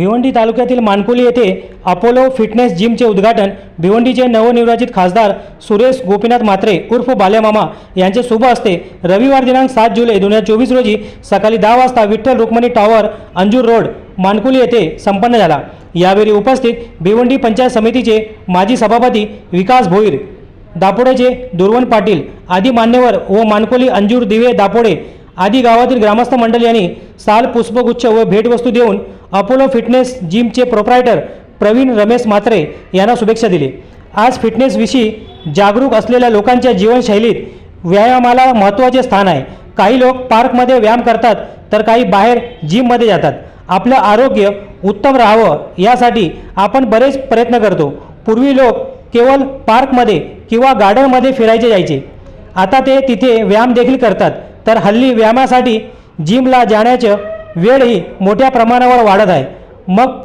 भिवंडी तालुक्यातील मानकोली येथे Apollo fitness जिमचे उद्घाटन भिवंडीचे नवनिर्वाचित खासदार सुरेश गोपीनाथ म्हात्रे उर्फ बालेमामा यांचे शुभ हस्ते रविवार दिनांक सात जुलै दोन हजार चोवीस रोजी सकाळी दहा वाजता विठ्ठल रुक्मणी टॉवर अंजूर रोड मानकुली येथे संपन्न झाला. यावेळी उपस्थित भिवंडी पंचायत समितीचे माजी सभापती विकास भोईर दापोडेचे दुर्वन पाटील आदी मान्यवर व मानकोली अंजूर दिवे दापोडे आदी गावातील ग्रामस्थ मंडळ यांनी साल पुष्पगुच्छ व भेटवस्तू देऊन अपोलो फिटनेस जिमचे प्रोप्रायटर प्रवीण रमेश म्हात्रे यांना शुभेच्छा दिली. आज फिटनेसविषयी जागरूक असलेल्या लोकांच्या जीवनशैलीत व्यायामाला महत्त्वाचे स्थान आहे. काही लोक पार्कमध्ये व्यायाम करतात तर काही बाहेर जिममध्ये जातात. आपलं आरोग्य उत्तम राहावं यासाठी आपण बरेच प्रयत्न करतो. पूर्वी लोक केवळ पार्कमध्ये किंवा गार्डनमध्ये फिरायचे जायचे. आता ते तिथे व्यायाम देखील करतात. तर हल्ली व्यायामासाठी जिमला जाण्याचं वेळही मोठ्या प्रमाणावर वाढत आहे. मग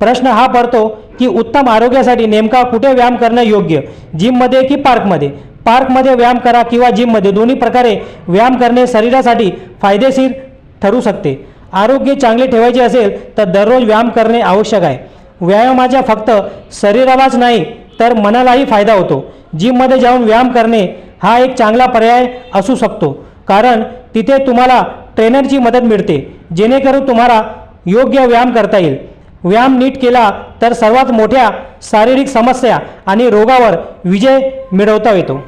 प्रश्न हा पडतो की उत्तम आरोग्यासाठी नेमका कुठे व्यायाम करणं योग्य? जिममध्ये की पार्कमध्ये? पार्कमध्ये व्यायाम करा किंवा जिममध्ये? दोन्ही प्रकारे व्यायाम करणे शरीरासाठी फायदेशीर ठरू शकते. आरोग्य चांगले ठेवायचे असेल तर दररोज व्यायाम करणे आवश्यक आहे. व्यायामाच्या फक्त शरीरालाच नाही तर मनालाही फायदा होतो. जिममध्ये जाऊन व्यायाम करणे हा एक चांगला पर्याय असू शकतो. कारण तिथे तुम्हाला ट्रेनरची मदत मिळते जेणेकरून तुम्हाला योग्य व्यायाम करता येईल. व्यायाम नीट केला तर सर्वात मोठ्या शारीरिक समस्या आणि रोगावर विजय मिळवता येतो.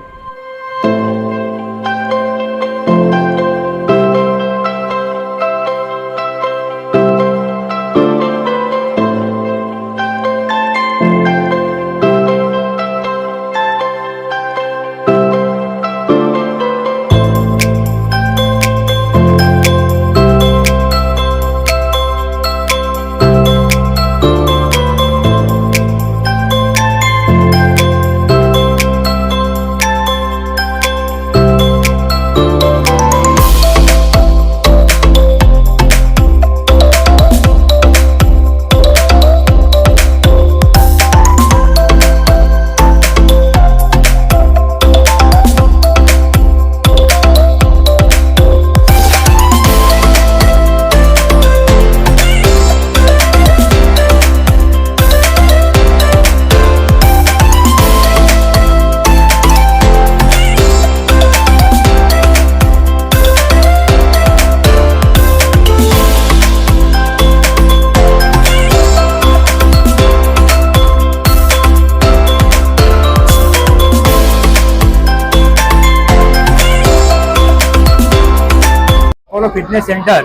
Apollo fitness centre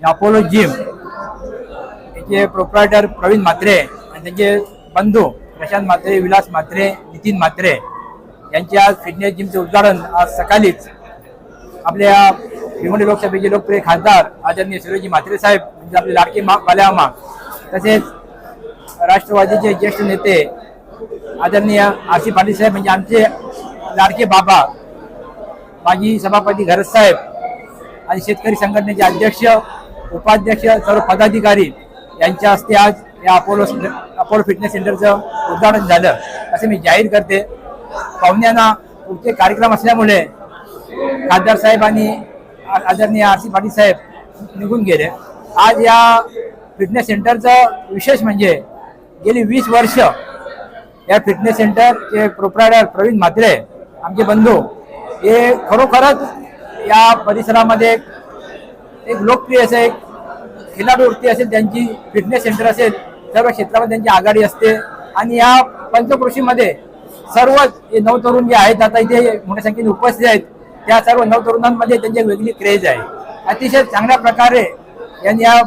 Apollo gym. याचे प्रोप्रायटर प्रवीण म्हात्रे आणि त्यांचे बंधू प्रशांत म्हात्रे विलास म्हात्रे नितीन म्हात्रे यांचे आज फिटनेस जिमचे उद्घाटन आज सकाळीच. आपल्या भिवंडी लोकसभेचे लोकप्रिय खासदार आदरणीय सुरेशजी म्हात्रे साहेब म्हणजे आपले लाडके मा बाल्यामा तसेच राष्ट्रवादीचे ज्येष्ठ नेते आदरणीय आर सी पाटील साहेब म्हणजे आमचे लाडके बाबा माजी सभापती घरत साहेब आणि शेतकरी संघटनेचे अध्यक्ष उपाध्यक्ष सर्व पदाधिकारी यांच्या हस्ते आज या अपोलो अपोलो फिटनेस सेंटरचं उद्घाटन झालं. असं मी जाहीर करते. पाहुण्यांना पुढचे कार्यक्रम असल्यामुळे खासदार साहेब आणि आदरणीय आर सी पाटील साहेब निघून गेले. आज या फिटनेस सेंटरचं विशेष म्हणजे गेली वीस वर्ष या फिटनेस सेंटरचे प्रोप्रायटर प्रवीण म्हात्रे आमचे बंधू हे खरोखरच या परिसरामध्ये एक लोकप्रिय असं एक खेळाडूवृत्ती असेल त्यांची फिटनेस सेंटर असेल सर्व क्षेत्रामध्ये त्यांची आघाडी असते. आणि या पंचकृषीमध्ये सर्वच हे नवतरुण जे आहेत आता इथे मोठ्या संख्येने उपस्थित आहेत त्या सर्व नवतरुणांमध्ये त्यांची वेगळी क्रेज आहे. अतिशय चांगल्या प्रकारे यांनी या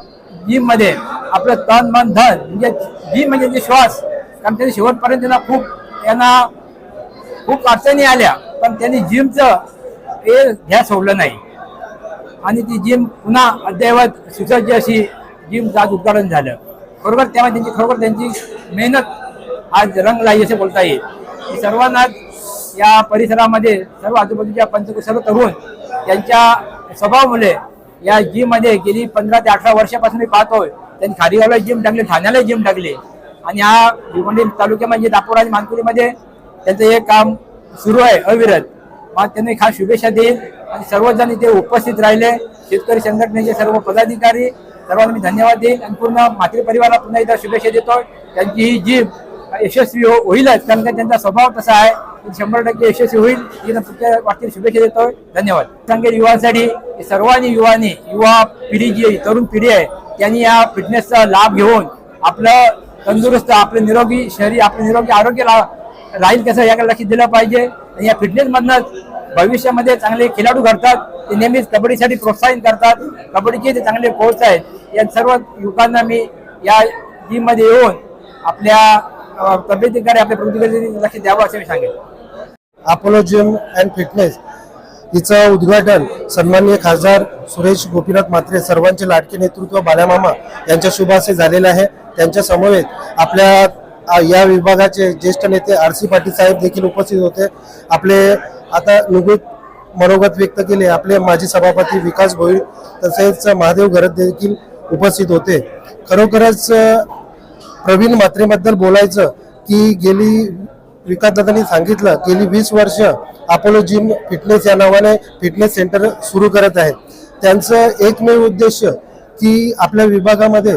जिममध्ये आपलं तन मन धन म्हणजे जिम म्हणजे जे श्वास कारण त्यांनी शेवटपर्यंत त्यांना खूप यांना खूप अडचणी आल्या. पण त्यांनी जिमचं हे ध्यास सोडलं नाही. आणि ती जिम पुन्हा अद्ययावत सुसज्ज अशी जिम आज उद्घाटन झालं. बरोबर तेव्हा त्यांची खरोखर त्यांची मेहनत आज रंग लाई असे बोलता येईल. की सर्वांनाच या परिसरामध्ये सर्व आजूबाजूच्या पंचकृ सर्व तरुण त्यांच्या स्वभावामुळे या जिममध्ये गेली पंधरा ते अठरा वर्षापासून मी पाहतोय. त्यांनी खारीगावला जिम टाकली ठाण्याला जिम टाकली. आणि हा भिवंडी तालुक्यामध्ये दापोरा आणि मानपुरीमध्ये त्यांचं हे काम सुरू आहे अविरत. मग त्यांनी खास शुभेच्छा देईल आणि सर्वजण इथे उपस्थित राहिले. शेतकरी संघटनेचे सर्व पदाधिकारी सर्वांना मी धन्यवाद देईन. आणि पूर्ण मात्री परिवाराला पुन्हा एकदा शुभेच्छा देतो. त्यांची ही जिम यशस्वी हो- होईलच कारण का त्यांचा स्वभाव तसा आहे. की शंभर टक्के यशस्वी होईल. ही पुढच्या वाटतील शुभेच्छा देतोय. धन्यवाद. सांगेल युवांसाठी सर्वांनी युवानी युवा पिढी जी आहे, तरुण पिढी आहे त्यांनी या फिटनेसचा लाभ घेऊन आपलं तंदुरुस्त आपले निरोगी शरीर आपले निरोगी आरोग्य लाभ राहील कसं याकडे लक्ष दिलं पाहिजे. आणि या फिटनेसमधनं भविष्यामध्ये चांगले खेळाडू घडतात. ते नेहमीच कबड्डीसाठी प्रोत्साहन करतात. कबड्डीचे ते चांगले कोच आहेत या सर्व युवकांना मी या जिममध्ये येऊन आपल्या तब्येतीकडे आपल्या प्रगतीकडे लक्ष द्यावं असं मी सांगेन. अपोलो जिम अँड फिटनेस हिचं उद्घाटन सन्माननीय खासदार सुरेश गोपीनाथ म्हात्रे सर्वांचे लाडके नेतृत्व बाल्यामामा यांच्या शुभासे झालेलं आहे. त्यांच्या समवेत आपल्या या विभागाचे ज्येष्ठ नेते आर सी पाटील साहेब देखील उपस्थित होते. आपले आता निगुत मनोगत व्यक्त केले. आपले माजी सभापती विकास भोईर तसेच महादेव घरत देखील उपस्थित होते. खरोखरच प्रवीण म्हात्रेबद्दल बोलायचं की गेली विकास दादांनी सांगितलं गेली वीस वर्ष अपोलो जिम फिटनेस या नावाने फिटनेस सेंटर सुरू करत आहेत. त्यांचं एकमेव उद्देश की आपल्या विभागामध्ये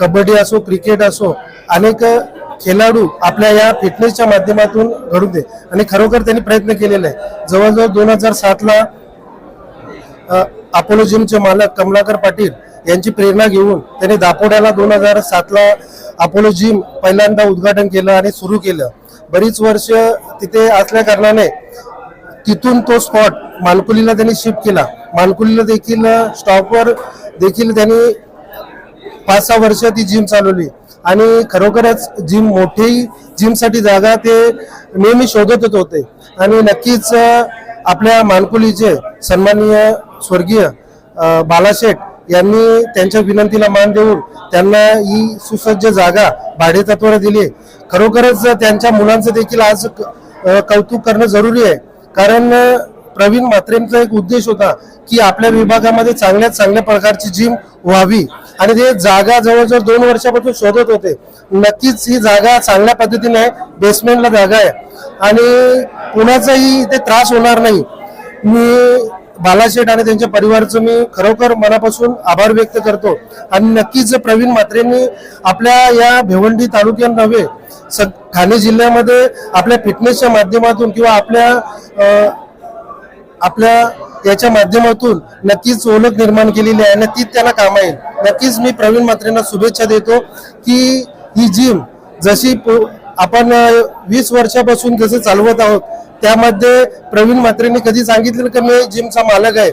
कबड्डी असो क्रिकेट असो अनेक खेळाडू आपल्या या फिटनेसच्या माध्यमातून घडू दे. आणि खरोखर त्यांनी प्रयत्न केलेला आहे. जवळजवळ दोन हजार सातला अपोलो जिमचे मालक कमलाकर पाटील यांची प्रेरणा घेऊन त्यांनी दापोड्याला दोन हजार सातला अपोलो जिम पहिल्यांदा उद्घाटन केलं आणि सुरू केलं. बरीच वर्ष तिथे असल्या कारणाने तिथून तो स्पॉट मानकुलीला त्यांनी शिफ्ट केला. मानकुलीला देखील स्टॉपवर देखील त्यांनी पाच सहा वर्ष ती जिम चालवली. आणि खरोखरच जिम मोठी जिमसाठी जागा ते नेहमी शोधतच होते. आणि नक्कीच आपल्या मानकुलीचे सन्माननीय स्वर्गीय बालाशेठ यांनी त्यांच्या विनंतीला मान देऊन त्यांना ही सुसज्ज जागा भाडेतत्वाने दिली. खरोखरच त्यांच्या मुलांचं देखील आज क- कौतुक करणं जरुरी आहे. कारण प्रवीण म्हात्रेंचा एक उद्देश होता की आपल्या विभागामध्ये चांगल्यात चांगल्या प्रकारची जिम व्हावी. आणि ते जागा जवळजवळ दोन वर्षापासून शोधत होते. नक्कीच ही जागा चांगल्या पद्धतीने आहे बेसमेंटला जागा आहे. आणि कुणाचाही इथे त्रास होणार नाही. मी बालाशेठ आणि त्यांच्या परिवाराचं मी खरोखर मनापासून आभार व्यक्त करतो. आणि नक्कीच प्रवीण म्हात्रेंनी आपल्या या भिवंडी तालुक्यात नव्हे ठाणे जिल्ह्यामध्ये आपल्या फिटनेसच्या माध्यमातून किंवा आपल्या आपल्या याच्या माध्यमातून नक्कीच ओळख निर्माण केलेली आहे नक्कीच त्यांना काम येईल. नक्कीच मी प्रवीण मात्रेंना शुभेच्छा देतो की ही जिम जशी आपण वीस वर्षापासून जसे चालवत आहोत त्यामध्ये प्रवीण म्हात्रेंनी कधी सांगितलं की मी जिमचा मालक आहे?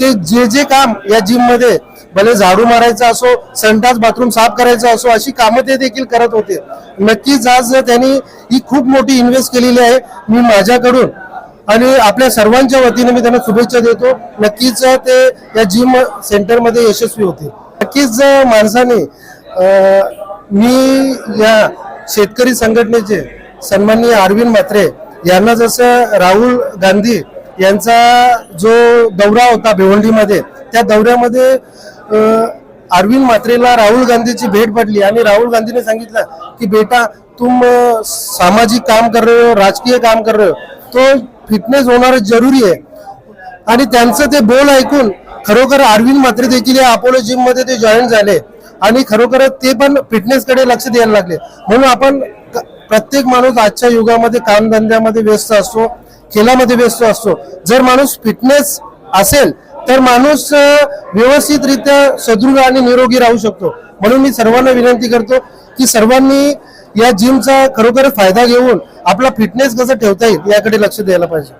ते जे जे काम या जिममध्ये भले झाडू मारायचं असो संडास बाथरूम साफ करायचं असो अशी कामं ते देखील करत होते. नक्कीच आज त्यांनी ही खूप मोठी इन्व्हेस्ट केलेली आहे. मी माझ्याकडून आणि आपल्या सर्वांच्या वतीने मी त्यांना शुभेच्छा देतो. नक्कीच ते या जिम सेंटरमध्ये यशस्वी होतील. नक्कीच माणसाने मी या शेतकरी संघटनेचे सन्माननीय अरविंद म्हात्रे यांना जसं राहुल गांधी यांचा जो दौरा होता भिवंडीमध्ये त्या दौऱ्यामध्ये अरविंद म्हात्रेला राहुल गांधीची भेट पडली. आणि राहुल गांधीने सांगितलं की बेटा तुम सामाजिक काम कर रहे हो राजकीय काम कर रहे हो. तो फिटनेस होणार जरुरी आहे. आणि त्यांचं ते बोल ऐकून खरोखर अरविंद मात्रे देखील या अपोलो जिममध्ये ते जॉईन झाले. आणि खरोखर ते पण फिटनेस कडे लक्ष द्यायला लागले. म्हणून आपण प्रत्येक माणूस आजच्या युगामध्ये कामधंद्यामध्ये व्यस्त असतो खेळामध्ये व्यस्त असतो. जर माणूस फिटनेस असेल तर माणूस व्यवस्थितरित्या सदृढ आणि निरोगी राहू शकतो. म्हणून मी सर्वांना विनंती करतो की सर्वांनी या जिमचा खरोखर फायदा घेऊन आपला फिटनेस कसं ठेवता येईल याकडे लक्ष द्यायला पाहिजे.